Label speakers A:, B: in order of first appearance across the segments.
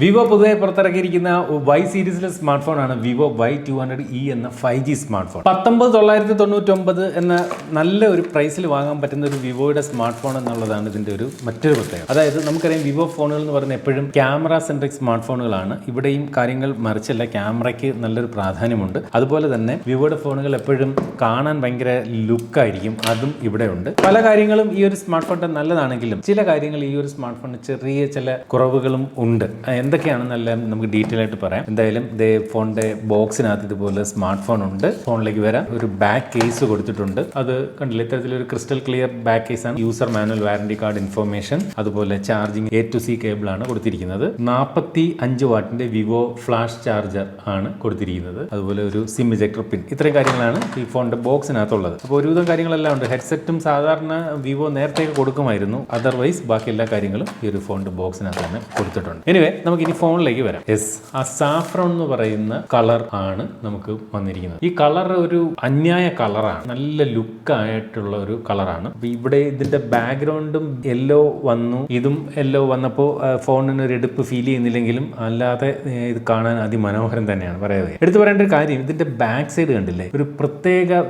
A: Vivo പൊതുവെ പുറത്തിറക്കിയിരിക്കുന്ന Y സീരീസിലെ സ്മാർട്ട് ഫോൺ ആണ് Vivo Y two hundred E എന്ന ഫൈവ് ജി സ്മാർട്ട് ഫോൺ പത്തൊമ്പത് തൊള്ളായിരത്തി തൊണ്ണൂറ്റൊമ്പത് എന്ന നല്ല ഒരു പ്രൈസിൽ വാങ്ങാൻ പറ്റുന്ന ഒരു വിവോയുടെ സ്മാർട്ട് ഫോൺ എന്നുള്ളതാണ് ഇതിന്റെ ഒരു മറ്റൊരു പ്രത്യേകത. അതായത് നമുക്കറിയാം വിവോ ഫോണുകൾ എന്ന് പറയുന്നത് എപ്പോഴും ക്യാമറ സെൻട്രിക് സ്മാർട്ട് ഫോണുകളാണ് ഇവിടെയും കാര്യങ്ങൾ മറിച്ചല്ല ക്യാമറയ്ക്ക് നല്ലൊരു പ്രാധാന്യമുണ്ട്. അതുപോലെ തന്നെ വിവോയുടെ ഫോണുകൾ എപ്പോഴും കാണാൻ ഭയങ്കര ലുക്കായിരിക്കും. അതും ഇവിടെ ഉണ്ട് പല കാര്യങ്ങളും ഈ ഒരു സ്മാർട്ട് ഫോണിന്റെ നല്ലതാണെങ്കിലും ചില കാര്യങ്ങൾ ഈ ഒരു സ്മാർട്ട് ഫോണിന് ചെറിയ ചില കുറവുകളും ഉണ്ട്. എന്തൊക്കെയാണെന്നെല്ലാം നമുക്ക് ഡീറ്റെയിൽ ആയിട്ട് പറയാം. എന്തായാലും ഇതേ ഫോണിന്റെ ബോക്സിനകത്ത് ഇതുപോലെ സ്മാർട്ട് ഫോൺ ഉണ്ട്. ഫോണിലേക്ക് വരാം. ഒരു ബാക്ക് കേസ് കൊടുത്തിട്ടുണ്ട്. അത് കണ്ടില്ല? ഇത്തരത്തിലൊരു ക്രിസ്റ്റൽ ക്ലിയർ ബാക്ക് കേസ് ആണ്. User manual warranty card information അതുപോലെ charging A to C cable ആണ് കൊടുത്തിരിക്കുന്നത്. നാൽപ്പത്തി അഞ്ച് വാട്ടിന്റെ വിവോ ഫ്ലാഷ് ചാർജർ ആണ് കൊടുത്തിരിക്കുന്നത്. അതുപോലെ ഒരു സിം ഇജക്ടർ പിൻ ഇത്രയും കാര്യങ്ങളാണ് ഈ ഫോണിന്റെ ബോക്സിനകത്തുള്ളത്. അപ്പോൾ ഒരുവിധം കാര്യങ്ങളെല്ലാം ഉണ്ട്. ഹെഡ്സെറ്റും സാധാരണ വിവോ നേരത്തെ കൊടുക്കുമായിരുന്നു. അതർവൈസ് ബാക്കി എല്ലാ കാര്യങ്ങളും ഈ ഒരു ഫോണിന്റെ ബോക്സിനകത്ത് തന്നെ കൊടുത്തിട്ടുണ്ട്. എനിവേ ഇനി ഫോണിലേക്ക് വരാം. യെസ് ആ സാഫ്രോൺ എന്ന് പറയുന്ന കളർ ആണ് നമുക്ക് വന്നിരിക്കുന്നത്. ഈ കളർ ഒരു അന്യായ കളറാണ് നല്ല ലുക്ക് ആയിട്ടുള്ള ഒരു കളറാണ് അപ്പൊ ഇവിടെ ഇതിന്റെ ബാക്ക്ഗ്രൗണ്ടും യെല്ലോ വന്നു. ഇതും യെല്ലോ വന്നപ്പോൾ ഫോണിന് ഒരു എടുപ്പ് ഫീൽ ചെയ്യുന്നില്ലെങ്കിലും അല്ലാതെ ഇത് കാണാൻ അതിമനോഹരം തന്നെയാണ്. പറയാതെ. എടുത്തു പറയേണ്ട ഒരു കാര്യം ഇതിന്റെ ബാക്ക് സൈഡ് കണ്ടില്ലേ? ഒരു പ്രത്യേക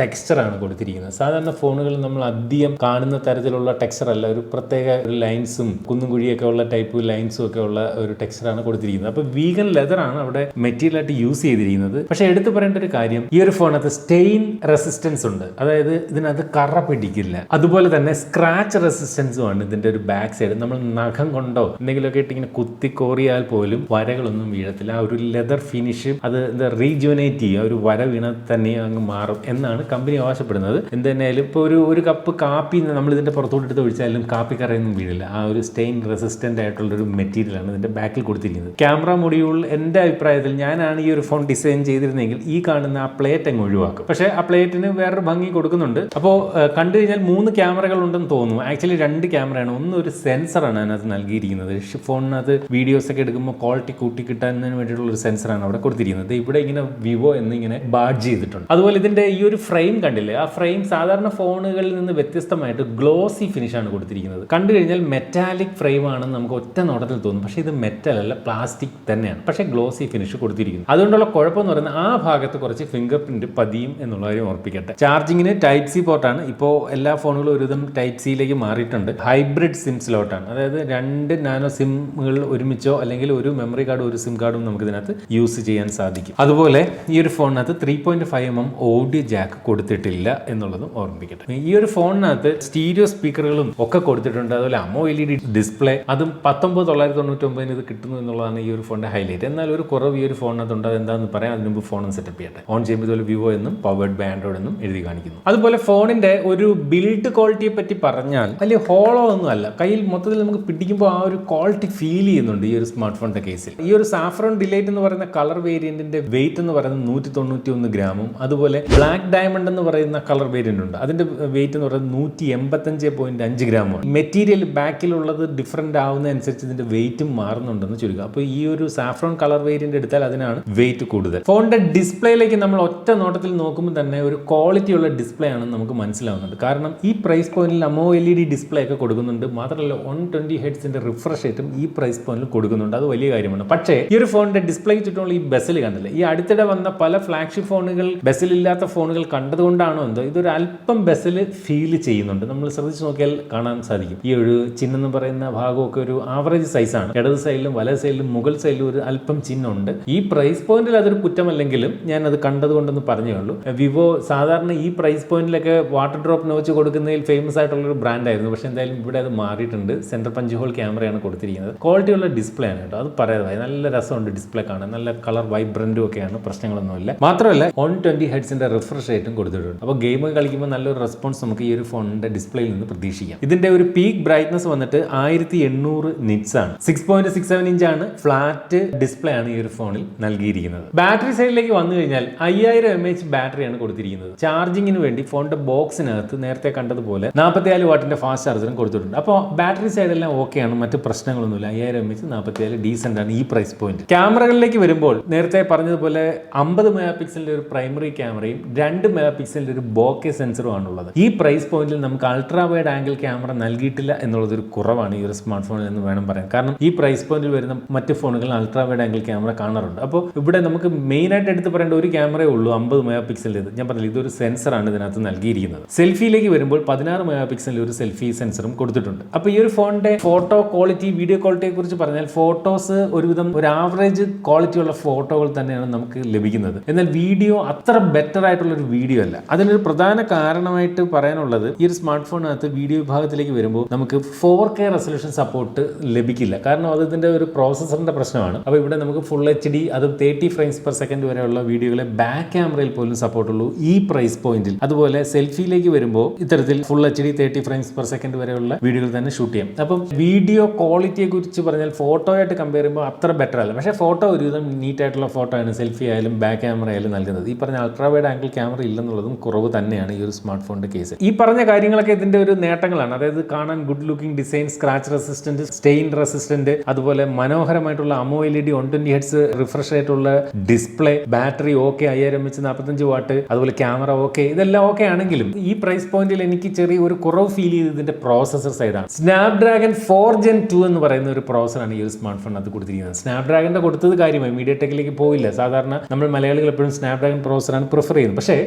A: ടെക്സ്ചറാണ് കൊടുത്തിരിക്കുന്നത്. സാധാരണ ഫോണുകളിൽ നമ്മൾ അധികം കാണുന്ന തരത്തിലുള്ള ടെക്സ്ചർ അല്ല. ഒരു പ്രത്യേക ഒരു ലൈൻസും കുന്നും കുഴിയൊക്കെ ഉള്ള ടൈപ്പ് ലൈൻസും ഒക്കെ ഉള്ള ടെക്സ്ചറാണ് കൊടുത്തിരിക്കുന്നത്. അപ്പോൾ വീഗൻ ലെതറാണ് അവിടെ മെറ്റീരിയൽ ആയിട്ട് യൂസ് ചെയ്തിരിക്കുന്നത്. പക്ഷേ എടുത്തു പറയേണ്ട ഒരു കാര്യം ഈ ഒരു ഫോണകത്ത് സ്റ്റെയിൻ റെസിസ്റ്റൻസ് ഉണ്ട്. അതായത് ഇതിനകത്ത് കറ പിടിക്കില്ല. അതുപോലെ തന്നെ സ്ക്രാച്ച് റെസിസ്റ്റൻസും ആണ് ഇതിന്റെ ഒരു ബാക്ക് സൈഡ് നമ്മൾ നഖം കൊണ്ടോ എന്തെങ്കിലുമൊക്കെ ഇട്ട് ഇങ്ങനെ കുത്തി കോറിയാൽ പോലും വരകളൊന്നും വീഴത്തില്ല. ആ ഒരു ലെതർ ഫിനിഷ് അത് എന്താ റീജുവനേറ്റ് ചെയ്യുക ഒരു വര വീണ തന്നെ അങ്ങ് മാറും എന്നാണ് കമ്പനി ആവശ്യപ്പെടുന്നത്. എന്ത് തന്നെയായാലും ഇപ്പോൾ ഒരു ഒരു കപ്പ് കാപ്പി നമ്മൾ ഇതിന്റെ പുറത്തോട്ട് എടുത്ത് ഒഴിച്ചാലും കാപ്പി കറയൊന്നും വീഴില്ല. ആ ഒരു സ്റ്റെയിൻ റെസിസ്റ്റന്റ് ആയിട്ടുള്ള ഒരു മെറ്റീരിയലാണ് ഇതിന്റെ ബാക്കിൽ കൊടുത്തിരിക്കുന്നത്. ക്യാമറ മൊഡ്യൂൾ എന്റെ അഭിപ്രായത്തിൽ ഞാനാണ് ഈ ഒരു ഫോൺ ഡിസൈൻ ചെയ്തിരുന്നെങ്കിൽ ഈ കാണുന്ന ആ പ്ലേറ്റ് അങ്ങ് ഒഴിവാക്കും. പക്ഷേ ആ പ്ലേറ്റിന് വേറൊരു ഭംഗി കൊടുക്കുന്നുണ്ട്. അപ്പോൾ കണ്ടു കഴിഞ്ഞാൽ മൂന്ന് ക്യാമറകൾ ഉണ്ടെന്ന് തോന്നുന്നു. ആക്ച്വലി രണ്ട് ക്യാമറയാണ്. ഒന്ന് ഒരു സെൻസറാണ് അതിനകത്ത് നൽകിയിരിക്കുന്നത്. ഫോണിനകത്ത് വീഡിയോസ് ഒക്കെ എടുക്കുമ്പോൾ ക്വാളിറ്റി കൂട്ടി കിട്ടാനതിന് വേണ്ടിയിട്ടുള്ള ഒരു സെൻസറാണ് അവിടെ കൊടുത്തിരിക്കുന്നത്. ഇവിടെ ഇങ്ങനെ വിവോ എന്നിങ്ങനെ ബാഡ്ജ് ചെയ്തിട്ടുണ്ട്. അതുപോലെ ഇതിന്റെ ഈ ഒരു ഫ്രെയിം കണ്ടില്ലേ? ആ ഫ്രെയിം സാധാരണ ഫോണുകളിൽ നിന്ന് വ്യത്യസ്തമായിട്ട് ഗ്ലോസി ഫിനിഷ് ആണ് കൊടുത്തിരിക്കുന്നത്. കണ്ടു കഴിഞ്ഞാൽ മെറ്റാലിക് ഫ്രെയിം ആണെന്ന് നമുക്ക് ഒറ്റ നോട്ടത്തിൽ തോന്നും. പക്ഷേ ഇത് മെറ്റൽ അല്ല പ്ലാസ്റ്റിക് തന്നെയാണ്. പക്ഷേ ഗ്ലോസി ഫിനിഷ് കൊടുത്തിരിക്കുന്നു. അതുകൊണ്ടുള്ള കുഴപ്പം എന്ന് പറയുന്നത് ആ ഭാഗത്ത് കുറച്ച് ഫിംഗർ പ്രിന്റ് പതിയും എന്നുള്ള കാര്യം ഓർപ്പിക്കട്ടെ ചാർജിങ്ങിന് ടൈപ്പ് സി പോർട്ടാണ് ഇപ്പോൾ എല്ലാ ഫോണുകളും ഒരുവിധം ടൈപ്പ് സിയിലേക്ക് മാറിയിട്ടുണ്ട്. ഹൈബ്രിഡ് സിം സ്ലോട്ടാണ് അതായത് രണ്ട് നാനോ സിമ്മുകൾ ഒരുമിച്ചോ അല്ലെങ്കിൽ ഒരു മെമ്മറി കാർഡ് ഒരു സിം കാർഡും നമുക്ക് ഇതിനകത്ത് യൂസ് ചെയ്യാൻ സാധിക്കും. അതുപോലെ ഈ ഒരു ഫോണിനകത്ത് three point five M M audio jack കൊടുത്തിട്ടില്ല എന്നുള്ളതും ഓർമ്മിക്കട്ടെ ഈ ഒരു ഫോണിനകത്ത് സ്റ്റീരിയോ സ്പീക്കറുകളും ഒക്കെ കൊടുത്തിട്ടുണ്ട്. അതുപോലെ AMOLED display അതും പത്തൊമ്പത് തൊള്ളായിരത്തി തൊണ്ണൂറ്റി ഒമ്പതിന് ഇത് കിട്ടുന്നു എന്നുള്ളതാണ് ഈ ഒരു ഫോണിന്റെ ഹൈലൈറ്റ് എന്നാൽ ഒരു കുറവ് ഈ ഒരു ഫോണിനകത്ത് ഉണ്ട് അതെന്താണെന്ന് പറയാം അതിന് മുമ്പ് ഫോൺ സെറ്റപ്പ് ചെയ്യട്ടെ. ഓൺ ചെയ്യുമ്പോൾ ഇതുപോലെ വിവോ എന്നും പവേർഡ് ബൈ ആൻഡ്രോയിഡ് എന്നും എഴുതി കാണിക്കുന്നു. അതുപോലെ ഫോണിന്റെ ഒരു ബിൽഡ് ക്വാളിറ്റിയെ പറ്റി പറഞ്ഞാൽ വലിയ ഹോളോ ഒന്നും അല്ല. കയ്യിൽ മൊത്തത്തിൽ നമുക്ക് പിടിക്കുമ്പോൾ ആ ഒരു ക്വാളിറ്റി ഫീൽ ചെയ്യുന്നുണ്ട് ഈ ഒരു സ്മാർട്ട് ഫോണിന്റെ കേസിൽ ഈ ഒരു സാഫ്രോൺ ഡിലൈറ്റ് എന്ന് പറയുന്ന കളർ വേരിയന്റിന്റെ വെയിറ്റ് എന്ന് പറയുന്നത് നൂറ്റി തൊണ്ണൂറ്റി ഒന്ന് ഗ്രാമും അതുപോലെ ബ്ലാക്ക് ഡയമണ്ട് എന്ന് പറയുന്ന കളർ വേരിയന്റ് ഉണ്ട്. അതിന്റെ വെയിറ്റ് എന്ന് പറയുന്നത് നൂറ്റി എൺപത്തഞ്ച് പോയിന്റ് അഞ്ച് ഗ്രാമാണ് മെറ്റീരിയൽ ബാക്കിലുള്ളത് ഡിഫറെന്റ് ആവുന്നതനുസരിച്ച് ഇതിന്റെ വെയിറ്റും മാറുന്നുണ്ടെന്ന് ചുരുക്കുക അപ്പോൾ ഈ ഒരു സാഫ്രോൺ കളർ വേരിയന്റ് എടുത്താൽ അതിനാണ് വെയിറ്റ് കൂടുതൽ. ഫോണിന്റെ ഡിസ്പ്ലേയിലേക്ക് നമ്മൾ ഒറ്റ നോട്ടത്തിൽ നോക്കുമ്പോൾ തന്നെ ഒരു ക്വാളിറ്റി ഉള്ള ഡിസ്പ്ലേ ആണെന്ന് നമുക്ക് മനസ്സിലാവുന്നുണ്ട്. കാരണം ഈ പ്രൈസ് പോയിന്റിൽ AMOLED display ഒക്കെ കൊടുക്കുന്നുണ്ട്. മാത്രമല്ല വൺ ട്വന്റി ഹെഡ്സിന്റെ റിഫ്രഷ് റേറ്റും ഈ പ്രൈസ് പോയിന്റിൽ കൊടുക്കുന്നുണ്ട്. അത് വലിയ കാര്യമാണ്. പക്ഷേ ഈ ഒരു ഫോണിന്റെ ഡിസ്പ്ലേക്ക് ചുറ്റുമുള്ള ഈ ബസ്സിൽ കണ്ടില്ല? ഈ അടുത്തിടെ വന്ന പല ഫ്ലാഗ്ഷിപ്പ് ഫോണുകൾ ബസ്സിലില്ലാത്ത ഫോണുകൾ കണ്ടതുകൊണ്ടാണോ എന്തോ ഇതൊരു അല്പം ബസ്സിൽ ഫീൽ ചെയ്യുന്നുണ്ട്. നമ്മൾ ശ്രദ്ധിച്ചു നോക്കിയാൽ കാണാൻ സാധിക്കും. ഈ ഒരു ചിഹ്നം എന്ന് പറയുന്ന ഭാഗമൊക്കെ ഒരു ആവറേജ് സൈസാണ് ഇടത് സൈഡിലും വല സൈഡിലും മുകൾ സൈഡിലും ഒരു അല്പം ചിഹ്നമുണ്ട്. ഈ പ്രൈസ് പോയിന്റിൽ അതൊരു കുറ്റമല്ലെങ്കിലും ഞാൻ അത് കണ്ടതുകൊണ്ടെന്ന് പറഞ്ഞേ ഉള്ളൂ വിവോ സാധാരണ ഈ പ്രൈസ് പോയിന്റിലൊക്കെ വാട്ടർ ഡ്രോപ്പ് നോച്ച് കൊടുക്കുന്നതിൽ ഫേമസ് ആയിട്ടുള്ള ഒരു ബ്രാൻഡായിരുന്നു പക്ഷേ എന്തായാലും ഇവിടെ അത് മാറിയിട്ടുണ്ട്. സെന്റർ പഞ്ച് ഹോൾ ക്യാമറയാണ് കൊടുത്തിരിക്കുന്നത്. ക്വാളിറ്റി ഉള്ള ഡിസ്പ്ലേ ആണ് കേട്ടോ. അത് പറയാതെ നല്ല രസമുണ്ട് ഡിസ്പ്ലേ കാണാൻ. നല്ല കളർ വൈബ്രന്റും ഒക്കെയാണ്. പ്രശ്നങ്ങളൊന്നുമില്ല. മാത്രമല്ല വൺ ട്വന്റി ഹെഡ്സിന്റെ റിഫ്രഷ് റേറ്റും കൊടുത്തിട്ടുണ്ട്. അപ്പോൾ ഗെയിം കളിക്കുമ്പോൾ നല്ലൊരു റെസ്പോൺസ് നമുക്ക് ഈ ഒരു ഫോണിന്റെ ഡിസ്പ്ലേയിൽ നിന്ന് പ്രതീക്ഷിക്കാം. ഇതിന്റെ ഒരു പീക്ക് ബ്രൈറ്റ്നസ് വന്നിട്ട് ആയിരത്തി എണ്ണൂറ് നിറ്റ്സ് ആണ്. Six point six seven inch ആണ് ഫ്ലാറ്റ് ഡിസ്പ്ലേ ആണ് ഈ ഒരു ഫോണിൽ നൽകിയിരിക്കുന്നത്. ബാറ്ററി സൈഡിലേക്ക് വന്നു കഴിഞ്ഞാൽ അയ്യായിരം എം എച്ച് ബാറ്ററിയാണ് കൊടുത്തിരിക്കുന്നത്. ചാർജിങ്ങിന് വേണ്ടി ഫോണിന്റെ ബോക്സിനകത്ത് നേരത്തെ കണ്ടതുപോലെ നാൽപ്പത്തിയാൽ വാട്ടിന്റെ ഫാസ്റ്റ് ചാർജറും കൊടുത്തിട്ടുണ്ട്. അപ്പോൾ ബാറ്ററി സൈഡെല്ലാം ഓക്കെയാണ് മറ്റ് പ്രശ്നങ്ങളൊന്നുമില്ല. അയ്യായിരം എം എച്ച് നാൽപ്പത്തിയാൽ ഡീസെന്റ് ആണ് ഈ പ്രൈസ് പോയിന്റ് ക്യാമറകളിലേക്ക് വരുമ്പോൾ നേരത്തെ പറഞ്ഞതുപോലെ അമ്പത് മെഗാ പിക്സലിന്റെ ഒരു പ്രൈമറി ക്യാമറയും രണ്ട് മെഗാ പിക്സലിന്റെ ഒരു ബോക്കെ സെൻസറും ആണുള്ളത്. ഈ പ്രൈസ് പോയിന്റിൽ നമുക്ക് അൾട്രാ വൈഡ് ആംഗിൾ ക്യാമറ നൽകിയിട്ടില്ല എന്നുള്ളത് ഒരു കുറവാണ് ഈ ഒരു സ്മാർട്ട് ഫോണിൽ എന്ന് വേണം പറയാൻ. കാരണം ഈ പ്രൈസ് പോയിന്റിൽ വരുന്ന മറ്റ് ഫോണുകളിൽ അൾട്രാ വൈഡ് ആംഗിൾ ക്യാമറ കാണാറുണ്ട്. അപ്പോൾ ഇവിടെ നമുക്ക് മെയിനായിട്ട് എടുത്ത് പറയേണ്ട ഒരു ക്യാമറയേ ഉള്ളൂ അമ്പത് മെഗാ പിക്സലിന്റെ ഞാൻ പറഞ്ഞില്ല ഇതൊരു സെൻസറാണ് ഇതിനകത്ത് നൽകിയിരിക്കുന്നത്. സെൽഫിയിലേക്ക് വരുമ്പോൾ പതിനാറ് മെഗാ പിക്സലിൽ ഒരു സെൽഫി സെൻസറും കൊടുത്തിട്ടുണ്ട്. അപ്പോൾ ഈ ഒരു ഫോണിന്റെ ഫോട്ടോ ക്വാളിറ്റി വീഡിയോ ക്വാളിറ്റിയെ കുറിച്ച് പറഞ്ഞാൽ ഫോട്ടോസ് ഒരുവിധം ഒരു ആവറേജ് ക്വാളിറ്റി ഉള്ള ഫോട്ടോകൾ തന്നെയാണ് നമുക്ക് ലഭിക്കുന്നത്. എന്നാൽ വീഡിയോ അത്ര ബെറ്റർ ആയിട്ടുള്ള ഒരു വീഡിയോ അല്ല. അതിനൊരു പ്രധാന കാരണമായിട്ട് പറയാനുള്ളത് ഈ ഒരു സ്മാർട്ട് ഫോണിനകത്ത് വീഡിയോ വിഭാഗത്തിലേക്ക് വരുമ്പോൾ നമുക്ക് ഫോർ കെ റെസൊല്യൂഷൻ സപ്പോർട്ട് ലഭിക്കില്ല. കാരണം അത് ഇതിന്റെ ഒരു പ്രോസസ്സറിന്റെ പ്രശ്നമാണ്. അപ്പോൾ ഇവിടെ നമുക്ക് ഫുൾ എച്ച് ഡി അതും തേർട്ടി ഫ്രെയിംസ് പെർ സെക്കൻഡ് വരെയുള്ള വീഡിയോകളെ ബാക്ക് ക്യാമറയിൽ പോലും സപ്പോർട്ടുള്ളൂ ഈ പ്രൈസ് പോയിന്റിൽ അതുപോലെ സെൽഫിയിലേക്ക് വരുമ്പോൾ ഇത്തരത്തിൽ full H D thirty frames per second വരെയുള്ള വീഡിയോകൾ തന്നെ ഷൂട്ട് ചെയ്യാം. അപ്പം വീഡിയോ ക്വാളിറ്റിയെ കുറിച്ച് പറഞ്ഞാൽ ഫോട്ടോ ആയിട്ട് കമ്പയർ ചെയ്യുമ്പോൾ അത്ര ബെറ്റർ അല്ല. പക്ഷേ ഫോട്ടോ ഒരുവിധം നീറ്റ് ആയിട്ടുള്ള ഫോട്ടോ ആണ് സെൽഫി ആയാലും ബാക്ക് ക്യാമറ ആയാലും നൽകുന്നത്. ഈ പറഞ്ഞ അൾട്രാ വൈഡ് ആംഗിൾ ക്യാമറ ഇല്ലെന്നുള്ളതും കുറവ് തന്നെയാണ് ഈ ഒരു സ്മാർട്ട് ഫോണിന്റെ കേസ് ഈ പറഞ്ഞ കാര്യങ്ങളൊക്കെ ഇതിന്റെ ഒരു നേട്ടങ്ങളാണ്. അതായത് കാണാൻ good looking design scratch resistant stain resistant അതുപോലെ മനോഹരമായിട്ടുള്ള AMOLED one twenty hertz refresh ആയിട്ടുള്ള ഡിസ്പ്ലേ ബാറ്ററി ഓക്കെ അയ്യായിരം വെച്ച് നാൽപ്പത്തഞ്ച് വാട്ട് അതുപോലെ ക്യാമറ ഓക്കെ ഇതെല്ലാം ഓക്കെ ആണെങ്കിലും ഈ പ്രൈസ് പോയിന്റിൽ എനിക്ക് ചെറിയ ഒരു കുറവ് ഫീൽ ചെയ്ത് ഇതിന്റെ പ്രോസസർ സൈഡാണ് സ്നാപ്ഡ്രാഗൺ ഫോർ ജെൻ ടു എന്ന് പറയുന്ന ഒരു പ്രോസറാണ് ഈ ഒരു സ്മാർട്ട് ഫോണിനകത്ത് കൊടുത്തിരിക്കുന്നത്. സ്നാപ്ഡ്രാഗന്റെ കൊടുത്തത് കാര്യമായി മീഡിയ ടെക്കിലേക്ക് പോയില്ല. സാധാരണ നമ്മൾ മലയാളികൾ എപ്പോഴും സ്നാപ്ഡ്രാഗൺ പ്രോസറാണ് പ്രിഫർ ചെയ്യുന്നത്. പക്ഷേ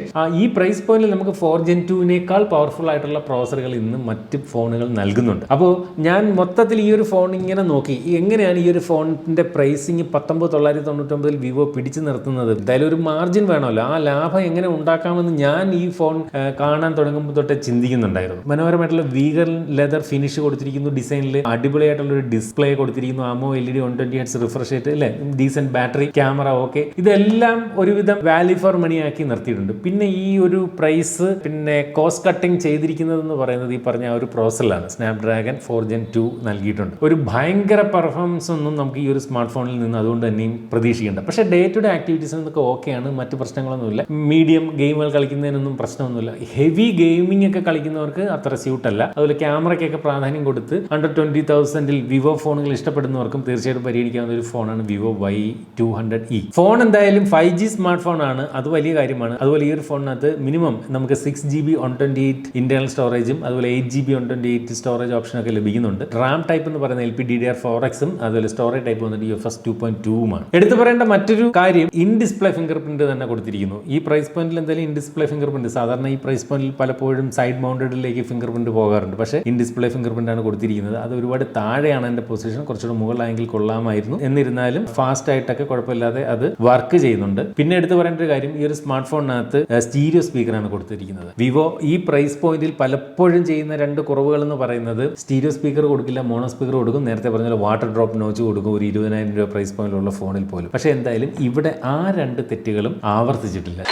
A: ഈ പ്രൈസ് പോയിന്റിൽ നമുക്ക് ഫോർ ജെൻ ടുവിനേക്കാൾ പവർഫുൾ ആയിട്ടുള്ള പ്രോസറുകൾ ഇന്ന് മറ്റ് ഫോണുകൾ നൽകുന്നുണ്ട്. അപ്പോൾ ഞാൻ മൊത്തത്തിൽ ഈ ഒരു ഫോൺ ഇങ്ങനെ നോക്കി എങ്ങനെയാണ് ഈ ഒരു ഫോണിന്റെ പ്രൈസിങ് പത്തൊമ്പത് തൊള്ളായിരത്തി തൊണ്ണൂറ്റൊമ്പതിൽ വിവോ പിടിച്ചു നിർത്തുന്നത്? എന്തായാലും ഒരു മാർജിൻ വേണമല്ലോ. ആ ലാഭം എങ്ങനെ ഉണ്ടാക്കാമെന്ന് ഞാൻ ഈ ഫോൺ കാണാൻ തുടങ്ങുമ്പോൾ തൊട്ടേ ചിന്തിക്കുന്നുണ്ടായിരുന്നു. മനോഹരമായിട്ടുള്ള വീഗർ ലെതർ ഫിനിഷ് കൊടുത്തിരിക്കുന്നു ഡിസൈനിൽ അടിപൊളിയായിട്ടുള്ള ഒരു ഡിസ്പ്ലേ കൊടുത്തിരിക്കുന്നു. AMOLED one twenty hertz refresh rate അല്ലേ? ഡീസെന്റ് ബാറ്ററി ക്യാമറ ഓക്കെ ഇതെല്ലാം ഒരുവിധം വാല്യൂ ഫോർ മണി ആക്കി നിർത്തിയിട്ടുണ്ട്. പിന്നെ ഈ ഒരു പ്രൈസ് പിന്നെ കോസ്റ്റ് കട്ടിങ് ചെയ്തിരിക്കുന്നത് എന്ന് പറയുന്നത് ഈ പറഞ്ഞ ഒരു പ്രോസലാണ് സ്നാപ്ഡ്രാഗൺ ഫോർ ജെൻ ടു നൽകിയിട്ടുണ്ട്. ഒരു ഭയങ്കര പെർഫോമൻസ് ഒന്നും നമുക്ക് ഈ ഒരു സ്മാർട്ട് ഫോണിൽ നിന്ന് അതുകൊണ്ട് തന്നെയും പ്രതീക്ഷിക്കേണ്ട. പക്ഷേ ഡേ ടു ഡേ ആക്ടിവിറ്റീസ് എന്നൊക്കെ ഓക്കെയാണ് മറ്റ് പ്രശ്നങ്ങളൊന്നുമില്ല. മീഡിയം ഗെയിമുകൾ കളിക്കുന്നതിനൊന്നും പ്രശ്നമൊന്നുമില്ല. ഹെവി ഗെയിമിംഗ് ഒക്കെ കളിക്കുന്നവർക്ക് അത്ര സ്യൂട്ടല്ല അതുപോലെ ക്യാമറയ്ക്കൊക്കെ പ്രാധാന്യം കൊടുത്ത് അണ്ടർ ട്വന്റി തൗസൻഡിൽ വിവോ ഫോണുകൾ ഇഷ്ടപ്പെടുന്നവർക്കും തീർച്ചയായിട്ടും പരിഗണിക്കാവുന്ന ഒരു ഫോണാണ് Vivo Y two hundred E phone എന്തായാലും ഫൈവ് ജി സ്മാർട്ട് ഫോൺ ആണ്. അത് വലിയ കാര്യമാണ്. അതുപോലെ ഈ ഒരു ഫോണിനകത്ത് മിനിമം നമുക്ക് six G B one twenty eight internal സ്റ്റോറേജും അതുപോലെ eight G B one twenty eight storage ഓപ്ഷനൊക്കെ ലഭിക്കുന്നുണ്ട്. റാം ടൈപ്പ് എന്ന് പറയുന്ന L P D D R four എക്സും അതുപോലെ സ്റ്റോറേജ് ടൈപ്പ് വന്നിട്ട് U F S two point ടൂമാണ് എടുത്തു പറയേണ്ട മറ്റൊരു കാര്യം ഇൻ ഡിസ്പ്ലേ ഫിംഗർ പ്രിന്റ് തന്നെ കൊടുത്തിരിക്കുന്നു. ഈ പ്രൈസ് പോയിന്റിൽ എന്തായാലും ഇൻ ഡിസ്പ്ലേ ഫിംഗർ പ്രിന്റ് സാധാരണ ഈ പ്രൈസ് പോയിന്റിൽ പലപ്പോഴും സൈഡ് മൗണ്ടഡിലേക്ക് ഫിംഗർ പ്രിന്റ് പോകാറുണ്ട്. പക്ഷേ ഇൻ ഡിസ്പ്ലേ ഫിംഗർ പ്രിന്റ് ആണ് കൊടുത്തിരിക്കുന്നത്. അത് ഒരുപാട് താഴെയാണ് എന്റെ പൊസിഷൻ. കുറച്ചുകൂടെ മുകളിലായെങ്കിൽ കൊള്ളാമായിരുന്നു. എന്നിരുന്നാലും ഫാസ്റ്റ് ആയിട്ടൊക്കെ കുഴപ്പമില്ലാതെ അത് വർക്ക് ചെയ്യുന്നുണ്ട്. പിന്നെ എടുത്തു പറയേണ്ട ഒരു കാര്യം ഈ ഒരു സ്മാർട്ട് ഫോണിനകത്ത് സ്റ്റീരിയോ സ്പീക്കറാണ് കൊടുത്തിരിക്കുന്നത്. വിവോ ഈ പ്രൈസ് പോയിന്റിൽ പലപ്പോഴും ചെയ്യുന്ന രണ്ട് കുറവുകൾ എന്ന് പറയുന്നത് സ്റ്റീരിയോ സ്പീക്കർ കൊടുക്കില്ല മോണോ സ്പീക്കർ കൊടുക്കും. നേരത്തെ പറഞ്ഞ വാട്ടർ ഡ്രോപ്പ് നോച്ച് കൊടുക്കും ഒരു ഇരുപതിനായിരം രൂപ പ്രൈസ് പോയിന്റിലുള്ള ഫോണിൽ പോലും. പക്ഷേ എന്തായാലും ഇവിടെ ആ രണ്ട് തെറ്റുകളും ആവർത്തിച്ചിട്ടില്ല.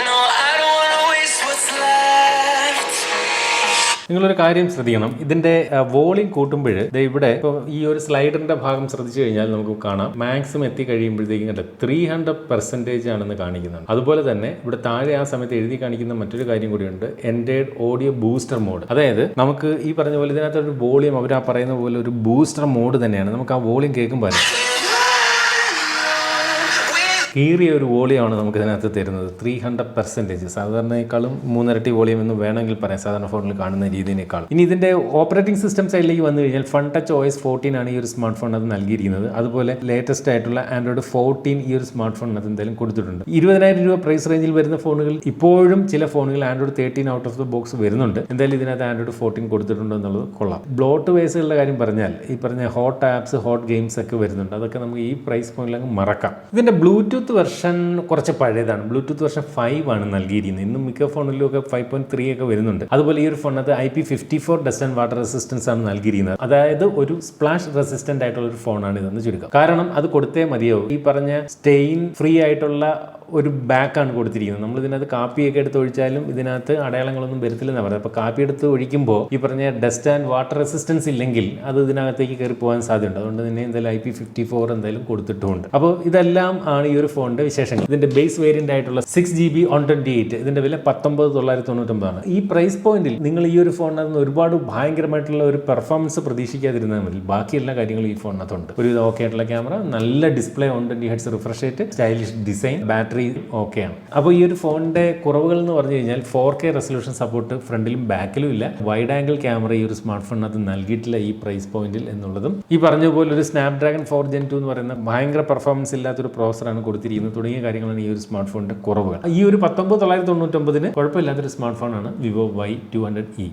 A: നിങ്ങളൊരു കാര്യം ശ്രദ്ധിക്കണം. ഇതിന്റെ വോളിയം കൂട്ടുമ്പോൾ ഇവിടെ ഇപ്പോൾ ഈ ഒരു സ്ലൈഡറിന്റെ ഭാഗം ശ്രദ്ധിച്ചു കഴിഞ്ഞാൽ നമുക്ക് കാണാം. മാക്സിമം എത്തി കഴിയുമ്പോഴത്തേക്കും കണ്ട ത്രീ ഹൺഡ്രഡ് പെർസെന്റേജ് ആണെന്ന് കാണിക്കുന്നുണ്ട്. അതുപോലെ തന്നെ ഇവിടെ താഴെ ആ സമയത്ത് എഴുതി കാണിക്കുന്ന മറ്റൊരു കാര്യം കൂടിയുണ്ട്. എന്റെ ഓഡിയോ ബൂസ്റ്റർ മോഡ് അതായത് നമുക്ക് ഈ പറഞ്ഞ പോലെ ഇതിനകത്ത് ഒരു വോളിയം അവർ ആ പറയുന്ന പോലെ ഒരു ബൂസ്റ്റർ മോഡ് തന്നെയാണ്. നമുക്ക് ആ വോളിയം കേൾക്കുമ്പോൾ. കീറിയ ഒരു വോളിയമാണ് നമുക്ക് ഇതിനകത്ത് തരുന്നത്. ത്രീ ഹൺഡ്രഡ് പെർസെന്റേജ് സാധാരണയേക്കാളും മൂന്നിരട്ടി വോളിയം എന്ന് വേണമെങ്കിൽ പറയാം. സാധാരണ ഫോണിൽ കാണുന്ന രീതിയിനേക്കാൾ ഇനി ഇതിന്റെ ഓപ്പറേറ്റിംഗ് സിസ്റ്റം സൈഡിലേക്ക് വന്നു കഴിഞ്ഞാൽ Funtouch O S fourteen ആണ് ഈ ഒരു സ്മാർട്ട് അത് നൽകിയിരിക്കുന്നത്. അതുപോലെ ലേറ്റസ്റ്റ് ആയിട്ടുള്ള ആൻഡ്രോയിഡ് ഫോർട്ടീൻ ഈ ഒരു സ്മാർട്ട് ഫോണിനകത്ത് എന്തായാലും കൊടുത്തിട്ടുണ്ട്. ഇരുപതിനായിരം രൂപ പ്രൈസ് റേഞ്ചിൽ വരുന്ന ഫോണുകൾ ഇപ്പോഴും ചില ഫോണുകൾ Android thirteen out of the box വരുന്നുണ്ട്. എന്തായാലും ഇതിനകത്ത് ആൻഡ്രോയിഡ് ഫോർട്ടീൻ കൊടുത്തിട്ടുണ്ട് എന്നുള്ളത് കൊള്ളാം. ബ്ലോട്ട് വേസുകളുടെ കാര്യം പറഞ്ഞാൽ ഈ പറഞ്ഞ ഹോട്ട് ആപ്സ് ഹോട്ട് ഗെയിംസ് ഒക്കെ വരുന്നുണ്ട്. അതൊക്കെ നമുക്ക് ഈ പ്രൈസ് പോയിന്റിൽ അങ്ങ് മറക്കാം. ഇതിന്റെ ബ്ലൂടൂത്ത് വെർഷൻ കുറച്ച് പഴയതാണ്. ബ്ലൂടൂത്ത് വെർഷൻ ഫൈവ് ആണ് നൽകിയിരിക്കുന്നത്. ഇന്നും മിക്ക ഫോണിലും ഒക്കെ ഫൈവ് പോയിന്റ് ത്രീ ഒക്കെ വരുന്നുണ്ട്. അതുപോലെ ഈ ഒരു ഫോണിനകത്ത് I P fifty four and water resistance ആണ് നൽകിയിരിക്കുന്നത്. അതായത് ഒരു സ്പ്ലാഷ് റെസിസ്റ്റന്റ് ആയിട്ടുള്ള ഒരു ഫോണാണ് ഇതെന്ന് ചുരുക്കം. കാരണം അത് കൊടുത്തേ മതിയാവും. ഈ പറഞ്ഞ സ്റ്റെയിൻ ഫ്രീ ആയിട്ടുള്ള ഒരു ബാക്കാണ് കൊടുത്തിരിക്കുന്നത്. നമ്മൾ ഇതിനകത്ത് കാപ്പിയൊക്കെ എടുത്ത് ഒഴിച്ചാലും ഇതിനകത്ത് അടയാളങ്ങളൊന്നും വരത്തില്ലെന്നാണ് പറയുന്നത്. അപ്പോൾ കാപ്പി എടുത്ത് ഒഴിക്കുമ്പോൾ ഈ പറഞ്ഞ ഡസ്റ്റ് ആൻഡ് വാട്ടർ റെസിസ്റ്റൻസ് ഇല്ലെങ്കിൽ അത് ഇതിനകത്തേക്ക് കയറി പോകാൻ സാധ്യതയുണ്ട്. അതുകൊണ്ട് തന്നെ എന്തായാലും ഐ പി ഫിഫ്റ്റി ഫോർ എന്തായാലും കൊടുത്തിട്ടുമുണ്ട് അപ്പോൾ ഇതെല്ലാം ആണ് ഈ ഒരു ഫോണിന്റെ വിശേഷങ്ങൾ. ഇതിന്റെ ബേസ് വേരിയന്റ് ആയിട്ടുള്ള six G B one twenty eight ഇതിന്റെ വില പത്തൊമ്പത് തൊള്ളായിരത്തി തൊണ്ണൂറ്റൊമ്പതാണ്. ഈ പ്രൈസ് പോയിന്റിൽ നിങ്ങൾ ഈ ഒരു ഫോണിനകത്ത് ഒരുപാട് ഭയങ്കരമായിട്ടുള്ള ഒരു പെർഫോമൻസ് പ്രതീക്ഷിക്കാതിരുന്നാൽ മതി. ബാക്കി എല്ലാ കാര്യങ്ങളും ഈ ഫോണിനകത്തുണ്ട് ഒരു ഓക്കെ ആയിട്ടുള്ള ക്യാമറ നല്ല display one twenty hertz refresh rate stylish design battery ഓക്കെയാണ് അപ്പോൾ ഈ ഒരു ഫോണിന്റെ കുറവുകൾ എന്ന് പറഞ്ഞു കഴിഞ്ഞാൽ ഫോർ കെ റെസൊല്യൂഷൻ സപ്പോർട്ട് ഫ്രണ്ടിലും ബാക്കിലും ഇല്ല. വൈഡ് ആംഗിൾ ക്യാമറ ഈ ഒരു സ്മാർട്ട് ഫോണിനകത്ത് നൽകിയിട്ടില്ല ഈ പ്രൈസ് പോയിന്റിൽ എന്നുള്ളതും. ഈ പറഞ്ഞ പോലെ ഒരു സ്നാപ്ഡ്രാഗൺ ഫോർ ജെൻ ടു എന്ന് പറയുന്ന ഭയങ്കര പെർഫോമൻസ് ഇല്ലാത്തൊരു പ്രോസറാണ് കൊടുത്തിരിക്കുന്നത് തുടങ്ങിയ കാര്യങ്ങളാണ് ഈ ഒരു സ്മാർട്ട് ഫോണിന്റെ കുറവുകൾ. ഈ ഒരു പത്തൊമ്പത് തൊള്ളായിരത്തി തൊണ്ണൂറ്റൊമ്പതിന് കുഴപ്പമില്ലാത്തൊരു സ്മാർട്ട് ഫോണാണ് Vivo Y two hundred E.